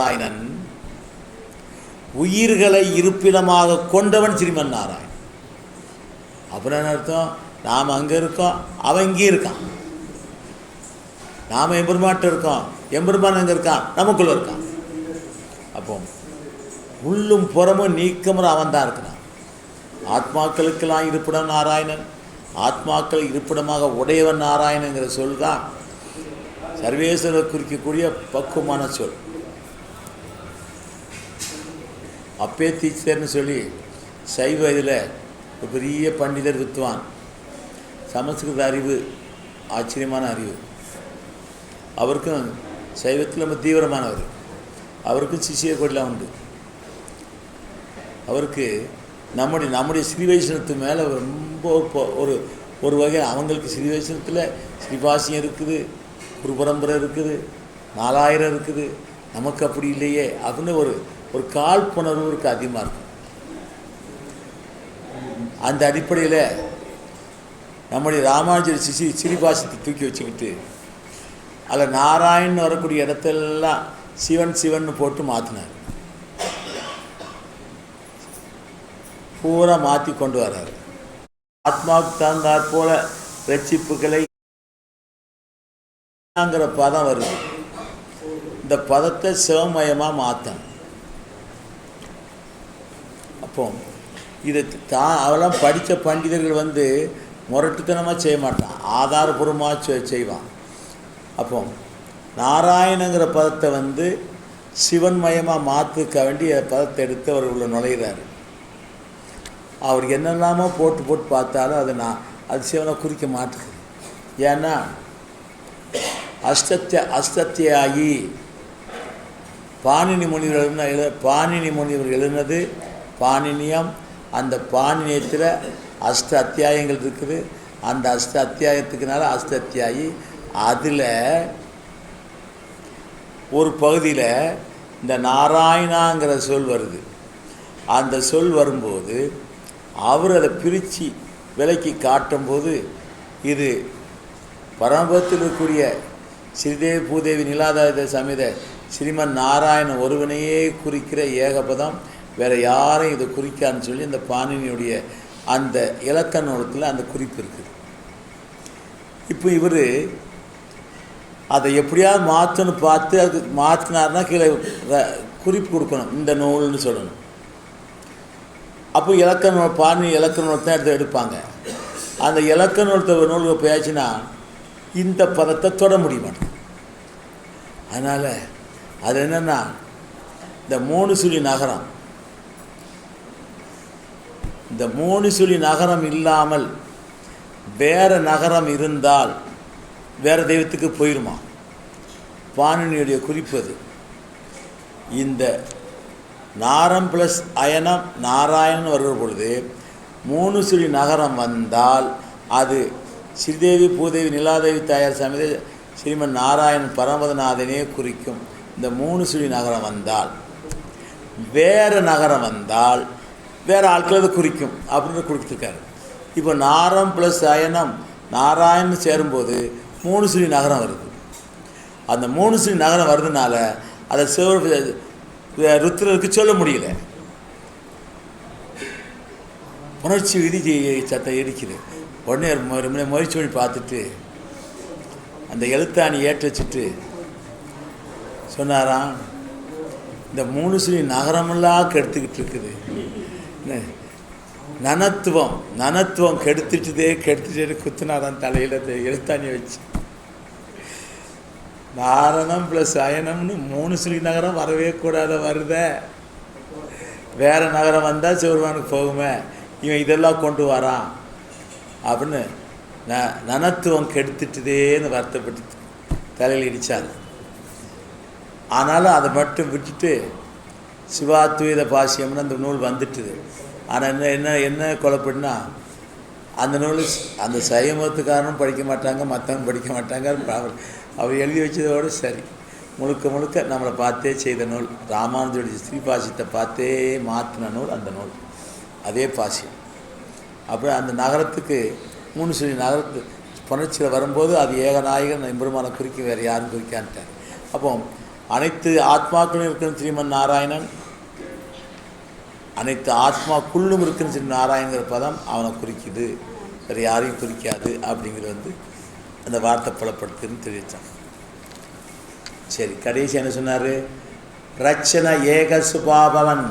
நாராயணன் உயிர்களை இருப்பிடமாக கொண்டவன் ஸ்ரீமன் நாராயணன். அப்புறம் என்ன அர்த்தம்? நாம் அங்கே இருக்கோம் அவன் இங்கே இருக்கான். நாம் எம்பெருமாட்ட இருக்கோம் எம்பெருமான் அங்கே இருக்கான் நமக்குள்ளே இருக்கான். அப்போ உள்ளும் புறமும் நீக்கமுற அவன் தான் இருக்கிறான். ஆத்மாக்களுக்கெல்லாம் இருப்பிடம் நாராயணன். ஆத்மாக்கள் இருப்பிடமாக உடையவன் நாராயணங்கிற சொல் தான் சர்வேஸ்வரர் குறிக்கக்கூடிய பக்குவமான சொல். அப்பே டீச்சர்னு சொல்லி சைவ இதில் ஒரு பெரிய பண்டிதர் வித்துவான். சமஸ்கிருத அறிவு ஆச்சரியமான அறிவு. அவருக்கும் சைவத்தில் ரொம்ப தீவிரமானவர். அவருக்கும் சிஷிய கொடிலாம் உண்டு. அவருக்கு நம்முடைய நம்முடைய ஸ்ரீ வைஷ்ணவத்து மேலே ரொம்ப ஒரு ஒரு வகை அவங்களுக்கு ஸ்ரீ வைஷ்ணவத்தில் ஸ்ரீபாசியம் இருக்குது குரு பரம்பரை இருக்குது நாலாயிரம் இருக்குது. நமக்கு அப்படி இல்லையே அப்படின்னு ஒரு ஒரு காழ்ப்புணர்வு இருக்கு அதிகமாக இருக்கும். அந்த அடிப்படையில் நம்முடைய ராமானுஜர் சிசி ஸ்ரீபாசத்தை தூக்கி வச்சுக்கிட்டு அதில் நாராயண் வரக்கூடிய இடத்தெல்லாம் சிவன் சிவன் போட்டு மாற்றினார் பூரா மாற்றி கொண்டு வர்றார். ஆத்மாவுக்கு தகுந்தாற் போல ரட்சிப்புகளைங்கிற பதம் வருது. இந்த பதத்தை சிவமயமாக மாற்றணும் அப்போ இதை தான் அவெல்லாம் படித்த பண்டிதர்கள் வந்து முரட்டுத்தனமாக செய்ய மாட்டான். ஆதாரபூர்வமாக செய்வான். அப்போ நாராயணங்கிற பதத்தை வந்து சிவன்மயமாக மாற்றுக்க வேண்டிய பதத்தை எடுத்து அவர் உள்ள நுழையிறாரு. அவர் என்னெல்லாமோ போட்டு போட்டு பார்த்தாலும் அது நான் அது சிவனை குறிக்க மாட்டேங்குது. ஏன்னா அஸ்தத்திய அஸ்தத்தியாகி பாணினி முனிவர் எழுதின எழு பாணினி முனிவர் எழுதினது பாணினியம். அந்த பாணினியத்தில் அஷ்ட அத்தியாயங்கள் இருக்குது. அந்த அஷ்ட அத்தியாயத்துக்குனால அஷ்ட அத்தியாயி. அதில் ஒரு பகுதியில் இந்த நாராயணாங்கிற சொல் வருது. அந்த சொல் வரும்போது அவர் அதை பிரித்து விலைக்கு காட்டும்போது இது பரமபத்தில் இருக்கக்கூடிய ஸ்ரீதேவி பூதேவி நிலாதாரத சமேத ஸ்ரீமன் நாராயணன் ஒருவனையே குறிக்கிற ஏகபதம். வேற யாரையும் இதை குறிக்கான்னு சொல்லி இந்த பாணினியுடைய அந்த இலக்கண நூலத்தில் அந்த குறிப்பு இருக்குது. இப்போ இவர் அதை எப்படியாவது மாற்றணும் பார்த்து அது மாற்றினார்னா கீழே குறிப்பு கொடுக்கணும். இந்த நூல்னு சொல்லணும். அப்போ இலக்கண நூல் பாணி இலக்கண நூல் தான் எடுத்து எடுப்பாங்க. அந்த இலக்கணத்தை நூலத்தை நூலுக்கு போயாச்சுன்னா இந்த பதத்தை தொட முடிய மாட்டோம் அதனால் அது என்னென்னா இந்த மூணு சுழி நகரம் இந்த மூணு சுழி நகரம் இல்லாமல் வேறு நகரம் இருந்தால் வேறு தெய்வத்துக்கு போயிருமா? பாணினியுடைய குறிப்பு அது. இந்த நாரம் ப்ளஸ் அயனம் நாராயணன் வருகிற பொழுது மூணு சுழி நகரம் வந்தால் அது ஸ்ரீதேவி பூதேவி நிலாதேவி தாயார் சமேத ஸ்ரீமன் நாராயணன் பரமதநாதனே குறிக்கும் இந்த மூணு சுழி நகரம் வந்தால் வேறு நகரம் வந்தால் வேறு ஆட்கள் அதை குறிக்கும் அப்படின்னு கொடுத்துருக்காரு இப்போ நாரம் ப்ளஸ் அயனம் நாராயணன் சேரும்போது மூணு ஸ்ரீ நகரம் வருது. அந்த மூணு ஸ்ரீ நகரம் வர்றதுனால அதை சிவ ருத்ரருக்கு சொல்ல முடியல. உணர்ச்சி விதி சத்தம் இடிக்குது. உடனே ரொம்ப முயற்சி பண்ணி பார்த்துட்டு அந்த எழுத்தாணி ஏற்ற வச்சுட்டு சொன்னாராம் இந்த மூணு ஸ்ரீ நகரமெல்லாம் கெடுத்துக்கிட்டு இருக்குது. நனத்துவம் நனத்துவம் கெடுத்துட்டுதே கெடுத்துட்டு குத்துனாராம் தலையில் எழுத்தாணி எழுத்தாணியை வச்சு. நாரணம் ப்ளஸ் அயனம்னு மூணு சுழி நகரம் வரவே கூடாத வருத. வேறு நகரம் வந்தால் சிவருமானுக்கு போகுமே. இவன் இதெல்லாம் கொண்டு வரான். அப்படின்னு ந நனத்துவம் கெடுத்துட்டுதேன்னு வருத்தப்பட்டு தலையில் இடித்தார் ஆனாலும் அதை மட்டும் விட்டுட்டு சிவாத்வைத பாசியம்னு அந்த நூல் வந்துட்டுது. ஆனால் என்ன என்ன என்ன குழப்பம்னா அந்த நூல் அந்த சைமத்துக்காரனும் படிக்க மாட்டாங்க மற்றவங்க படிக்க மாட்டாங்க அவர் அவர் எழுதி வச்சதோடு சரி. முழுக்க முழுக்க நம்மளை பார்த்தே செய்த நூல். ராமானுஜருடைய ஸ்ரீபாசியத்தை பார்த்தே மாற்றின நூல் அந்த நூல். அதே பாசியம் அப்புறம் அந்த நகரத்துக்கு மூணு சொல்லி நகரத்து புணர்ச்சியில் வரும்போது அது ஏகநாயகன் எம்பெருமானை குறிக்க வேறு யாரும் குறிக்கான்ட்டார். அப்போ அனைத்து ஆத்மாக்களும் இருக்கிற ஸ்ரீமன் நாராயணன். அனைத்து ஆத்மாக்குள்ளும் இருக்குன்னு சொல்லி நாராயணங்கிற பதம் அவனை குறிக்குது. வேறு யாரையும் குறிக்காது அப்படிங்கிறது வந்து அந்த வார்த்தை புலப்படுத்துன்னு தெரிவித்தான் சரி கடைசி என்ன சொன்னார்? ரச்சன ஏக சுபாபவன்